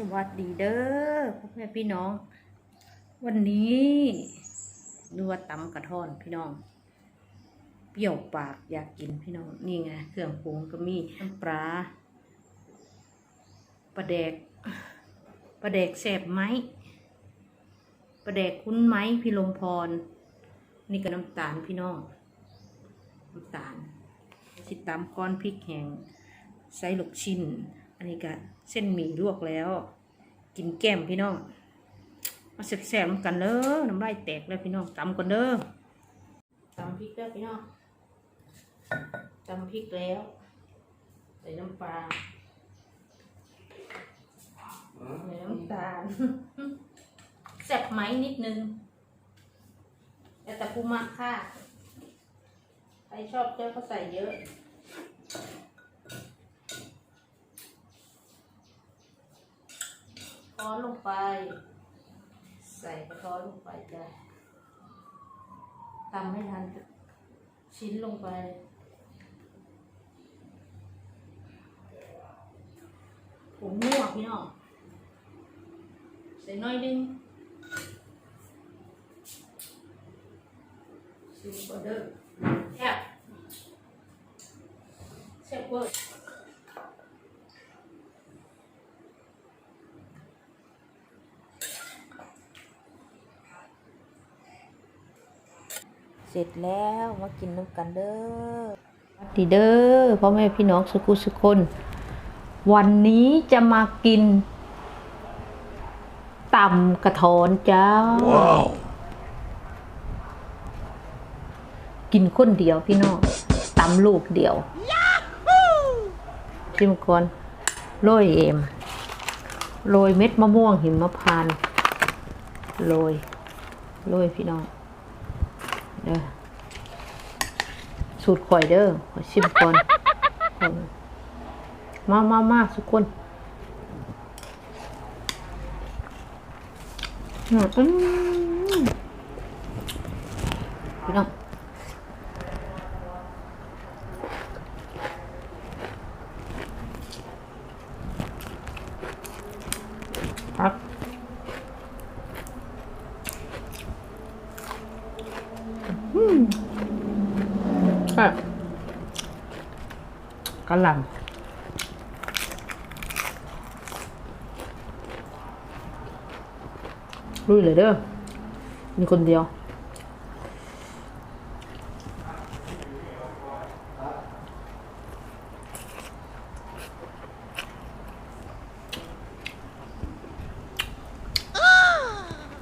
สวัสดีเด้อพ่อแม่พี่น้อง วันนี้นัวตำกระท่อนพี่น้อง เปรี้ยวปากอยากกินพี่น้อง นี่ไงเครื่องปรุงก็มีน้ำปลาปลาแดกปลาแดกแสบไหมปลาแดกคุ้นไหมพี่ลมพร นี่ก็น้ำตาลพี่น้อง น้ำตาลสิตำก้อนพริกแห้งใส่ลูกชิ้น อันนี้ก็เส้นหมี่ลวกแล้ว กินแก้มพี่น้องมาแซ่บๆกันเด้อน้ำลายแตกแล้วพี่น้องตำกันเด้อตำพริกแล้วพี่น้องตำพริกแล้วใส่น้ำปลาใส่น้ำตาลแซ่บไหมนิดนึงแต่ผู้มักค่ะใครชอบเจ้าก็ใส่เยอะ ท้อนลงไป ใส่กระท้อนลงไปจ้ะตำให้ทันชิ้นลงไปผงนัวพี่น้อง ใส่น้อยนึงซิมเบอร์เดอแซ่บแซ่บเวอร์ ร็จแล้วมากินน้ำกันเด้อดีเด้อพ่อแม่พี่น้องสุกุสุคน วันนี้จะมากินตำกระทอนจ้า กินคนเดียวพี่น้องตำลูกเดียวชิมก่อนโรยเอมโรยเม็ดมะม่วงหิมพานต์โรยโรยพี่น้อง เด้อสูตรข่อยเด้อขอชิมก่อนมามามาสุกคนอืมอืมพี่น้องครับ ค่ะ กะหล่ำลุยเลยเด้อ มีคนเดียว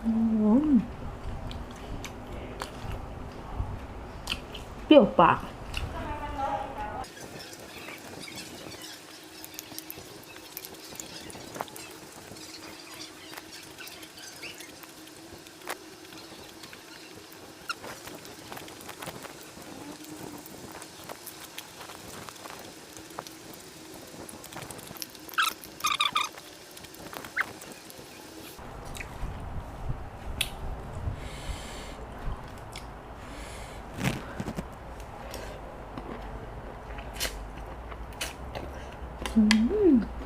อืมเปรี้ยวปาก 嗯。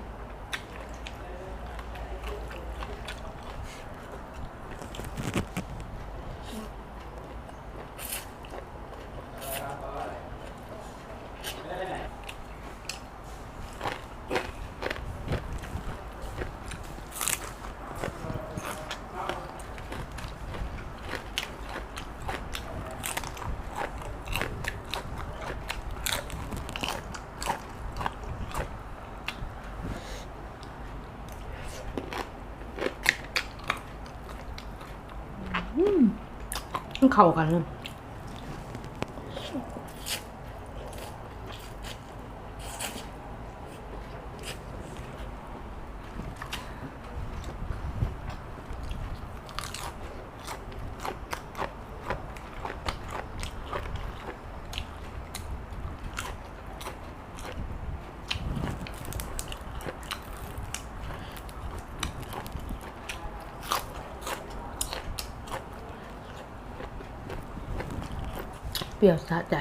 มันเข้ากันเลย เปรี้ยวสะใจ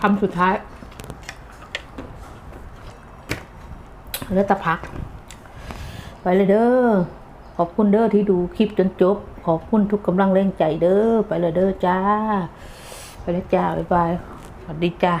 คำสุดท้ายเลือแตะพัก ไปเลยเด้อ ขอบคุณเด้อที่ดูคลิปจนจบ ขอบคุณทุกกำลังแรงใจเด้อ ไปเลยเด้อจ้า ไปเลยจ้า บ๊ายบาย สวัสดีจ้า